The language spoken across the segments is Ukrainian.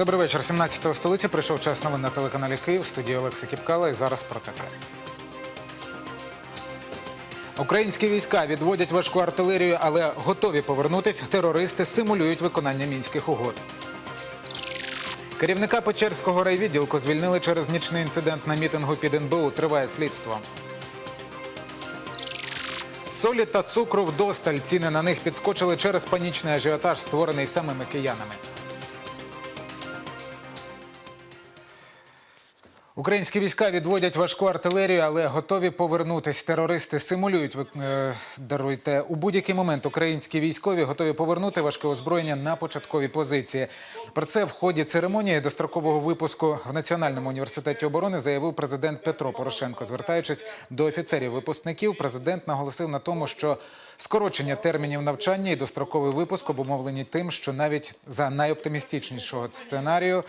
Добрий вечір. 17 столиці прийшов час новин на телеканалі Київ. В студії Олекса Кіпкала і зараз про таке. Українські війська відводять важку артилерію, але готові повернутись. Терористи симулюють виконання мінських угод. Керівника Печерського райвідділку звільнили через нічний інцидент на мітингу під НБУ. Триває слідство. Солі та цукру вдосталь. Ціни на них підскочили через панічний ажіотаж, створений самими киянами. Українські війська відводять важку артилерію, але готові повернутись. Терористи симулюють е, даруйте у будь-який момент. Українські військові готові повернути важке озброєння на початкові позиції. Про це в ході церемонії дострокового випуску в Національному університеті оборони заявив президент Петро Порошенко. Звертаючись до офіцерів випускників, президент наголосив на тому, що скорочення термінів навчання і достроковий випуск обумовлені тим, що навіть за найоптимістичнішого сценарію.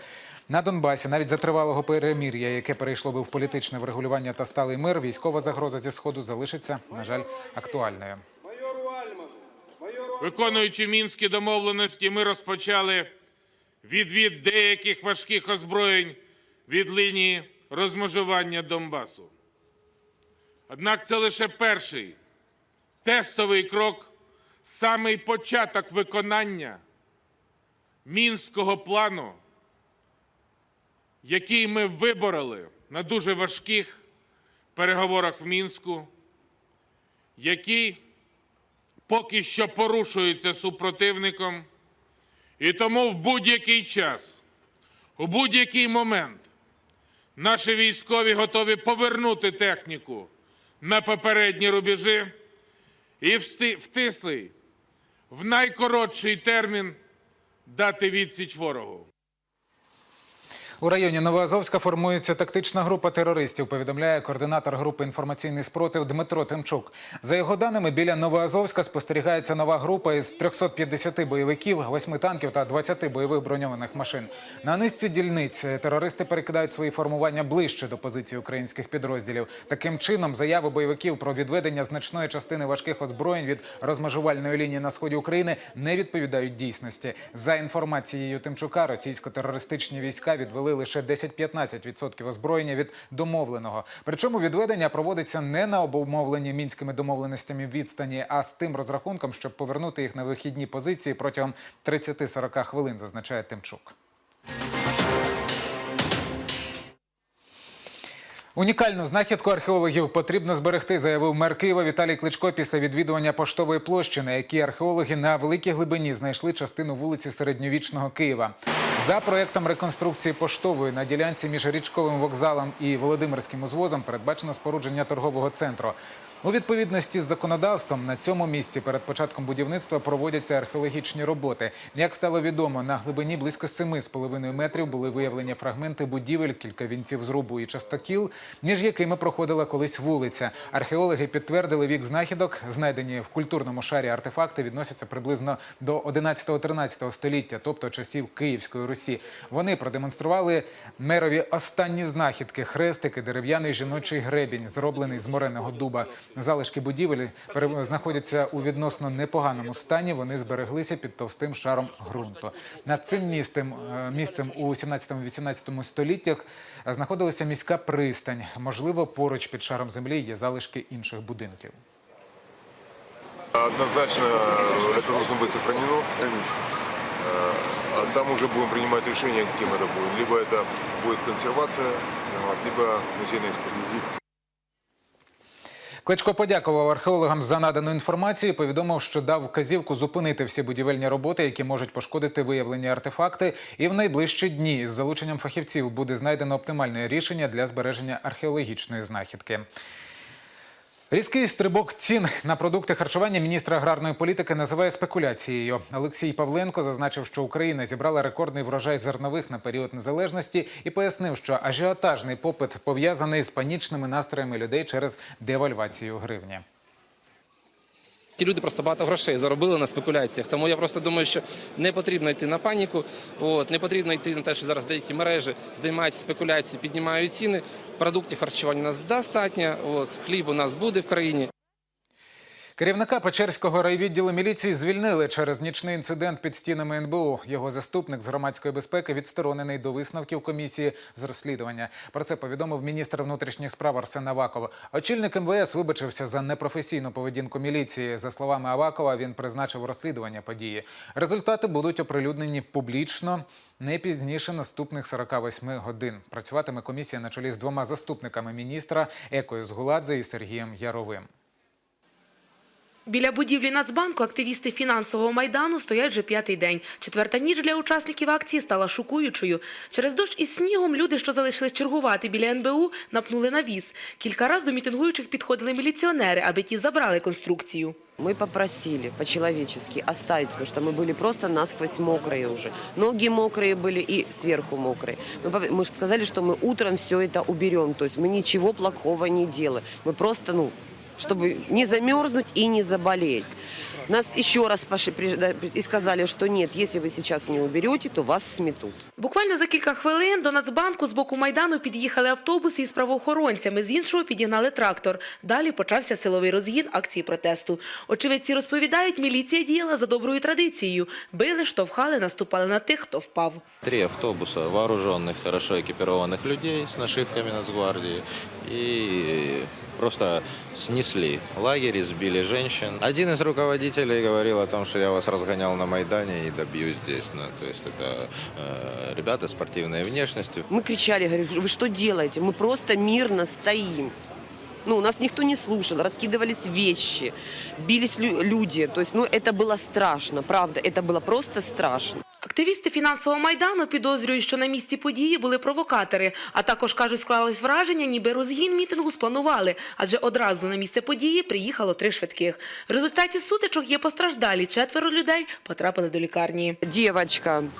На Донбасі навіть за тривалого перемір'я, яке перейшло би в політичне врегулювання та сталий мир, військова загроза зі сходу залишиться, на жаль, актуальною. Виконуючи мінські домовленості, ми розпочали відвід деяких важких озброєнь від лінії розмежування Донбасу. Однак це лише перший тестовий крок, самий початок виконання мінського плану, який ми вибороли на дуже важких переговорах в Мінську, який поки що порушується супротивником, і тому в будь-який час, у будь-який момент наші військові готові повернути техніку на попередні рубежі і втислий в найкоротший термін дати відсіч ворогу. У районі Новоазовська формується тактична група терористів. Повідомляє координатор групи інформаційний спротив Дмитро Тимчук. За його даними, біля Новоазовська спостерігається нова група із 350 бойовиків, 8 танків та 20 бойових броньованих машин. На низці дільниць терористи перекидають свої формування ближче до позиції українських підрозділів. Таким чином, заяви бойовиків про відведення значної частини важких озброєнь від розмежувальної лінії на сході України не відповідають дійсності. За інформацією Тимчука, російсько-терористичні війська відвели лише 10-15% озброєння від домовленого. Причому відведення проводиться не на обумовлені мінськими домовленостями відстані, а з тим розрахунком, щоб повернути їх на вихідні позиції протягом 30-40 хвилин, зазначає Тимчук. Унікальну знахідку археологів потрібно зберегти, заявив мер Києва Віталій Кличко після відвідування поштової площі, на якій археологи на великій глибині знайшли частину вулиці середньовічного Києва. За проектом реконструкції поштової на ділянці між річковим вокзалом і Володимирським узвозом передбачено спорудження торгового центру. У відповідності з законодавством на цьому місці перед початком будівництва проводяться археологічні роботи. Як стало відомо, на глибині близько 7,5 метрів були виявлені фрагменти будівель, кілька вінців зрубу і частокіл, між якими проходила колись вулиця. Археологи підтвердили вік знахідок. Знайдені в культурному шарі артефакти відносяться приблизно до 11-13 століття, тобто часів Київської Русі. Вони продемонстрували мерові останні знахідки: хрестики, дерев'яний жіночий гребінь, зроблений з мореного дуба. Залишки будівель пере- знаходяться у відносно непоганому стані. Вони збереглися під товстим шаром ґрунту. Над цим містом, е, місцем у 17-18 століттях е, знаходилася міська пристань. Можливо, поруч під шаром землі є залишки інших будинків. Однозначно э, это должно быть сохранено. Э, А там уже будем принимать решение, каким это будет. Либо это будет консервация, вот, либо музейная экспозиция. Кличко подякував археологам за надану інформацію. Повідомив, що дав вказівку зупинити всі будівельні роботи, які можуть пошкодити виявлені артефакти. І в найближчі дні з залученням фахівців буде знайдено оптимальне рішення для збереження археологічної знахідки. Різкий стрибок цін на продукти харчування міністра аграрної політики називає спекуляцією. Олексій Павленко зазначив, що Україна зібрала рекордний врожай зернових на період незалежності і пояснив, що ажіотажний попит пов'язаний з панічними настроями людей через девальвацію гривні. Ті люди просто багато грошей заробили на спекуляціях. Тому я просто думаю, що не потрібно йти на паніку. От не потрібно йти на те, що зараз деякі мережі займаються спекуляцією, піднімають ціни. Продуктів харчування у нас достатньо. От хліб у нас буде в країні. Керівника Печерського райвідділу міліції звільнили через нічний інцидент під стінами НБУ. Його заступник з громадської безпеки відсторонений до висновків комісії з розслідування. Про це повідомив міністр внутрішніх справ Арсен Аваков. Очільник МВС вибачився за непрофесійну поведінку міліції. За словами Авакова, він призначив розслідування події. Результати будуть оприлюднені публічно не пізніше наступних 48 годин. Працюватиме комісія на чолі з двома заступниками міністра Екою Згуладзе і Сергієм Яровим. Біля будівлі Нацбанку активісти фінансового майдану стоять вже п'ятий день. Четверта ніч для учасників акції стала шокуючою. Через дощ із снігом люди, що залишились чергувати біля НБУ, напнули на віз. Кілька разів до мітингуючих підходили міліціонери, аби ті забрали конструкцію. Мы попросили по-человечески оставить, потому что мы были просто насквозь мокрые уже. Ноги мокрые были и сверху мокрые. Мы, пов- мы ж сказали, что мы утром все это уберем. То есть мы ничего плохого не делаем. Мы просто, ну, чтобы не замерзнуть и не заболеть. Нас еще раз пошли, при- да, и сказали, что нет, если вы сейчас не уберете, то вас сметут. Буквально за кілька хвилин до Нацбанку з боку Майдану під'їхали автобуси із правоохоронцями, з іншого підігнали трактор. Далі почався силовий розгін акції протесту. Очевидці розповідають, міліція діяла за доброю традицією. Били, штовхали, наступали на тих, хто впав. Три автобуса вооруженных, хорошо экипированных людей с нашивками Нацгвардии и просто снесли лагерь, избили женщин. Один из руководителей говорил о том, что я вас разгонял на Майдане и добью здесь. Ну, то есть это э, ребята спортивной внешности. Мы кричали, говорю, вы что делаете? Мы просто мирно стоим. Ну, нас никто не слушал, раскидывались вещи, бились лю- люди. То есть, ну, это было страшно, правда, это было просто страшно. Активісти фінансового майдану підозрюють, що на місці події були провокатори, а також кажуть, склалось враження, ніби розгін мітингу спланували, адже одразу на місце події приїхало три швидких. В результаті сутичок є постраждалі. Четверо людей потрапили до лікарні. Девочка, м,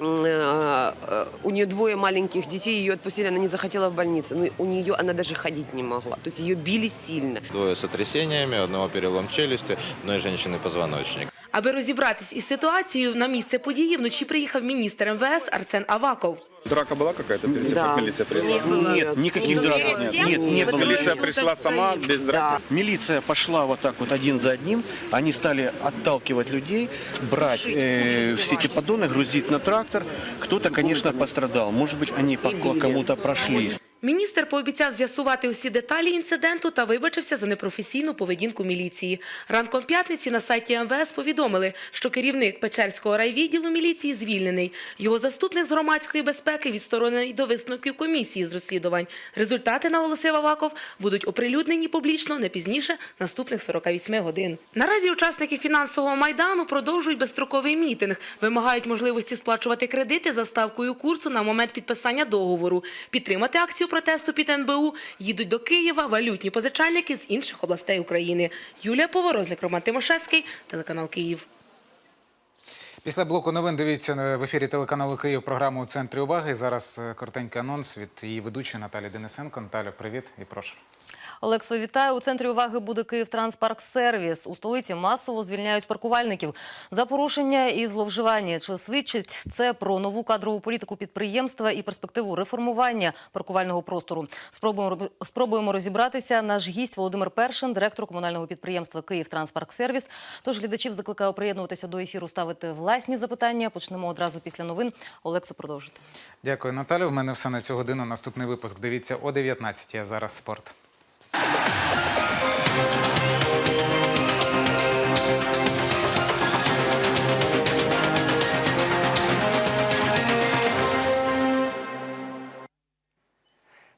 э, э, у нее двое маленьких детей, ее отпустили, она не захотела в больницу. Но у нее она даже ходить не могла. То есть ее били сильно. Двое с сотрясениями, у одного перелом челюсти, одной женщины позвоночник. Аби розібратись із ситуацією, на місце події вночі приїхав міністр МВС Арсен Аваков. Драка была какая-то перед тем, Да. как милиция приехала? Нет, никаких драк нет. Нет, не было. Милиция пришла сама, без драки. Да. Милиция пошла вот так вот один за одним. Они стали отталкивать людей, брать э, все эти поддоны, грузить на трактор. Кто-то, конечно, пострадал. Может быть, они по кому-то прошлись. Міністр пообіцяв з'ясувати усі деталі інциденту та вибачився за непрофесійну поведінку міліції. Ранком п'ятниці на сайті МВС повідомили, що керівник Печерського райвідділу міліції звільнений. Його заступник з громадської безпеки відсторонений до висновків комісії з розслідувань. Результати, наголосив Аваков, будуть оприлюднені публічно не пізніше наступних 48 годин. Наразі учасники фінансового майдану продовжують безстроковий мітинг, вимагають можливості сплачувати кредити за ставкою курсу на момент підписання договору. Підтримати акцію протесту під НБУ їдуть до Києва валютні позичальники з інших областей України. Юлія Поворозник, Роман Тимошевський, телеканал Київ. Після блоку новин дивіться в ефірі телеканалу Київ програму у центрі уваги. Зараз е, коротенький анонс від її ведучої Наталі Денисенко. Наталя, привіт і прошу. Олексо, вітаю. У центрі уваги буде Київ Сервіс. У столиці масово звільняють паркувальників за порушення і зловживання. Чи свідчить це про нову кадрову політику підприємства і перспективу реформування паркувального простору? Спробуємо спробуємо розібратися. Наш гість Володимир Першин, директор комунального підприємства Київ Сервіс. Тож глядачів закликаю приєднувати до ефіру, ставити власні запитання. Почнемо одразу після новин. Олексо, продовжуйте. Дякую, Наталю. В мене все на цю годину. Наступний випуск. Дивіться о 19 А зараз спорт.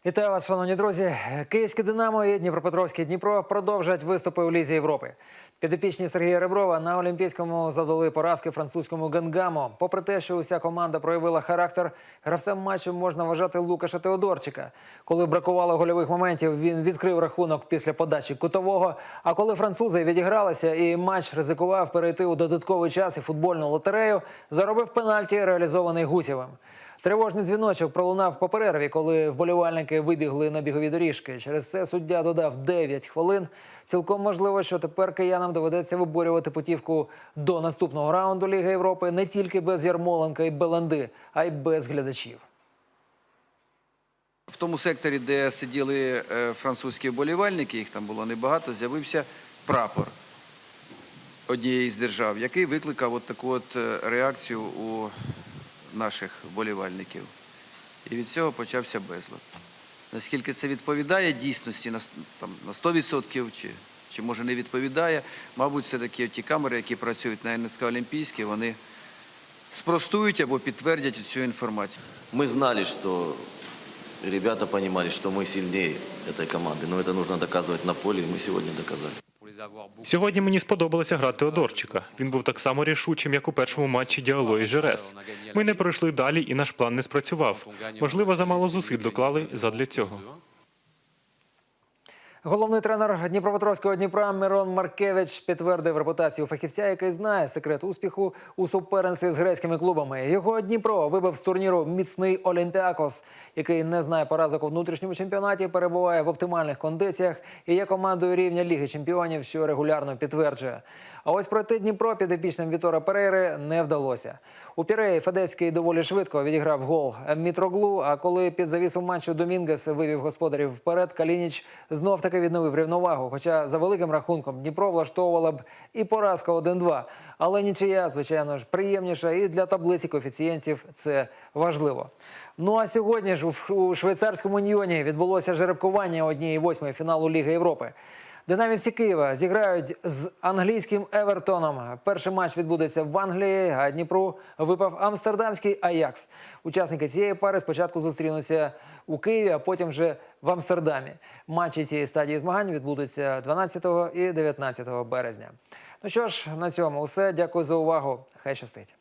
Вітаю вас, шановні друзі. Київське Динамо і Дніпропетровське Дніпро продовжать виступи у лізі Європи. Підопічні Сергія Реброва на Олімпійському задали поразки французькому Генгамо. Попри те, що уся команда проявила характер, гравцем матчу можна вважати Лукаша Теодорчика. Коли бракувало гольових моментів, він відкрив рахунок після подачі кутового. А коли французи відігралися і матч ризикував перейти у додатковий час і футбольну лотерею, заробив пенальті, реалізований Гусєвим. Тривожний дзвіночок пролунав по перерві, коли вболівальники вибігли на бігові доріжки. Через це суддя додав 9 хвилин. Цілком можливо, що тепер киянам доведеться виборювати путівку до наступного раунду Ліги Європи не тільки без Ярмоленка і Беланди, а й без глядачів. В тому секторі, де сиділи е, французькі вболівальники, їх там було небагато, з'явився прапор. однієї з держав, який викликав от таку от е, реакцію у наших болівальників. І від цього почався безлад. Наскільки це відповідає дійсності на, с- там, на 100% чи, чи може не відповідає, мабуть, все-таки ті камери, які працюють на НСК Олімпійській, вони спростують або підтвердять цю інформацію. Мы знали, что ребята понимали, что мы сильнее этой команды, но это нужно доказывать на поле, и мы сегодня доказали. Сьогодні мені сподобалося грати Теодорчика. Він був так само рішучим, як у першому матчі Діало і Жерес. Ми не пройшли далі, і наш план не спрацював. Можливо, замало зусиль доклали задля цього. Головний тренер Дніпропетровського Дніпра Мирон Маркевич підтвердив репутацію фахівця, який знає секрет успіху у суперництві з грецькими клубами. Його Дніпро вибив з турніру міцний Олімпіакос, який не знає поразок у внутрішньому чемпіонаті, перебуває в оптимальних кондиціях і є командою рівня Ліги Чемпіонів, що регулярно підтверджує. А ось пройти Дніпро підопічним Вітора Перейри не вдалося. У Піреї Федецький доволі швидко відіграв гол Мітроглу. А коли під завісу матчу Домінгес вивів господарів вперед, Калініч знов таки відновив рівновагу. Хоча за великим рахунком Дніпро влаштовувала б і поразка 1-2. Але нічия, звичайно ж, приємніша, і для таблиці коефіцієнтів це важливо. Ну а сьогодні ж у- швейцарському Ньйоні відбулося жеребкування однієї восьмої фіналу Ліги Європи. Динамівці Києва зіграють з англійським Евертоном. Перший матч відбудеться в Англії, а Дніпру випав амстердамський Аякс. Учасники цієї пари спочатку зустрінуться у Києві, а потім вже в Амстердамі. Матчі цієї стадії змагань відбудуться 12 і 19 березня. Ну що ж, на цьому все. Дякую за увагу. Хай щастить.